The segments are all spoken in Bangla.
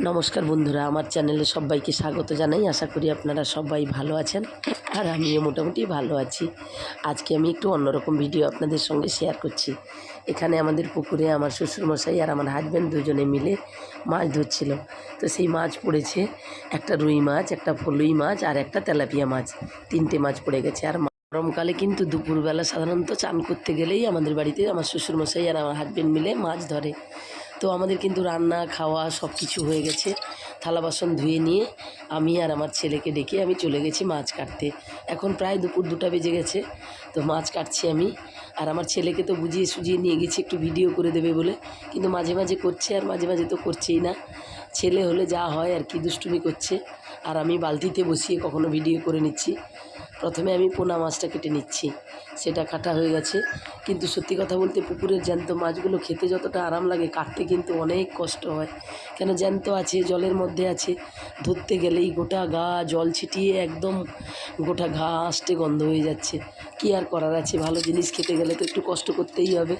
নমস্কার বন্ধুরা, আমার চ্যানেলে সবাইকে স্বাগত জানাই। আশা করি আপনারা সবাই ভালো আছেন আর আমিও মোটামুটি ভালো আছি। আজকে আমি একটু অন্যরকম ভিডিও আপনাদের সঙ্গে শেয়ার করছি। এখানে আমাদের পুকুরে আমার শ্বশুরমশাই আর আমার হাজব্যান্ড দুজনে মিলে মাছ ধরছিল। তো সেই মাছ পড়েছে, একটা রুই মাছ, একটা ফলুই মাছ আর একটা তেলাপিয়া মাছ। তিনটে মাছ পড়ে গেছে আর গরমকালে কিন্তু দুপুরবেলা সাধারণত চান করতে গেলেই আমাদের বাড়িতে আমার শ্বশুরমশাই আর আমার হাজব্যান্ড মিলে মাছ ধরে। তো আমাদের কিন্তু রান্না, খাওয়া সব কিছু হয়ে গেছে। থালা বাসন ধুয়ে নিয়ে আমি আর আমার ছেলেকে ডেকে আমি চলে গেছি মাছ কাটতে। এখন প্রায় দুপুর দুটা বেজে গেছে, তো মাছ কাটছি আমি। আর আমার ছেলেকে তো বুঝিয়ে সুজিয়ে নিয়ে গেছি, একটু ভিডিও করে দেবে বলে। কিন্তু মাঝে মাঝে করছে আর মাঝে মাঝে তো করছেই না। ছেলে হলে যা হয় আর কি দুষ্টুমি করছে। আর আমি বালতিতে বসিয়ে কখনো ভিডিও করে নিচ্ছি। প্রথমে আমি পোনা মাছটা কেটে নিচ্ছি। সেটা কাটা হয়ে গেছে। কিন্তু সত্যি কথা বলতে পুকুরের জ্যান্ত মাছগুলো খেতে যতটা আরাম লাগে, কাটতে কিন্তু অনেক কষ্ট হয়। কেন জ্যান্ত আছে, জলের মধ্যে আছে, ধরতে গেলেই গোটা গা, জল ছিটিয়ে একদম গোটা ঘা আসতে গন্ধ হয়ে যাচ্ছে। কি আর করার আছে? ভালো জিনিস খেতে গেলে তো একটু কষ্ট করতেই হবে।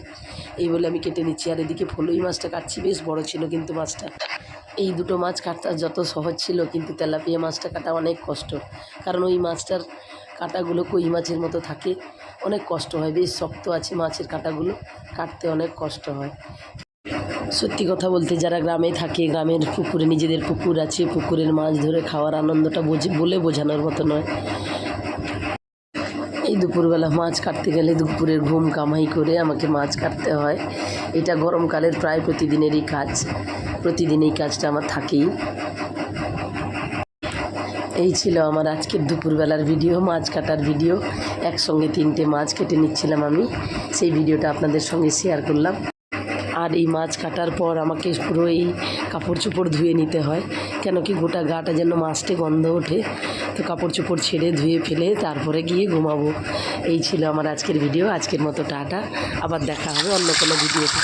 এই বলে আমি কেটে নিচ্ছি। আর এদিকে ফলুই মাছটা কাটছি, বেশ বড় ছিল কিন্তু মাছটা। এই দুটো মাছ কাটতে যত সহজ ছিল, কিন্তু তেলাপিয়া মাছটা কাটা অনেক কষ্ট। কারণ ওই মাছটার কাঁটাগুলো কই মাছের মতো থাকে, অনেক কষ্ট হয়। বেশ শক্ত আছে মাছের কাঁটাগুলো, কাটতে অনেক কষ্ট হয়। সত্যি কথা বলতে, যারা গ্রামে থাকে, গ্রামের পুকুরে, নিজেদের পুকুর আছে, পুকুরের মাছ ধরে খাওয়ার আনন্দটা বোঝে, বলে বোঝানোর মতো নয়। এই দুপুরবেলা মাছ কাটতে গেলে দুপুরের ঘুম কামাই করে আমাকে মাছ কাটতে হয়। এটা গরমকালের প্রায় প্রতিদিনেরই কাজ। প্রতিদিন এই কাজটা আমার থাকেই। এই ছিল আমার আজকের দুপুরবেলার ভিডিও, মাছ কাটার ভিডিও। একসঙ্গে তিনটে মাছ কেটে নিচ্ছিলাম আমি। সেই ভিডিওটা আপনাদের সঙ্গে শেয়ার করলাম। আর এই মাছ কাটার পর আমাকে পুরো এই কাপড় চোপড় ধুয়ে নিতে হয়। কেন কি গোটা গাটা যেন মাছটে গন্ধ ওঠে। তো কাপড় চোপড় ছেড়ে ধুয়ে ফেলে তারপরে গিয়ে ঘুমাবো। এই ছিল আমার আজকের ভিডিও আজকের মতো টাটা। আবার দেখা হবে অন্য কোনো ভিডিওতে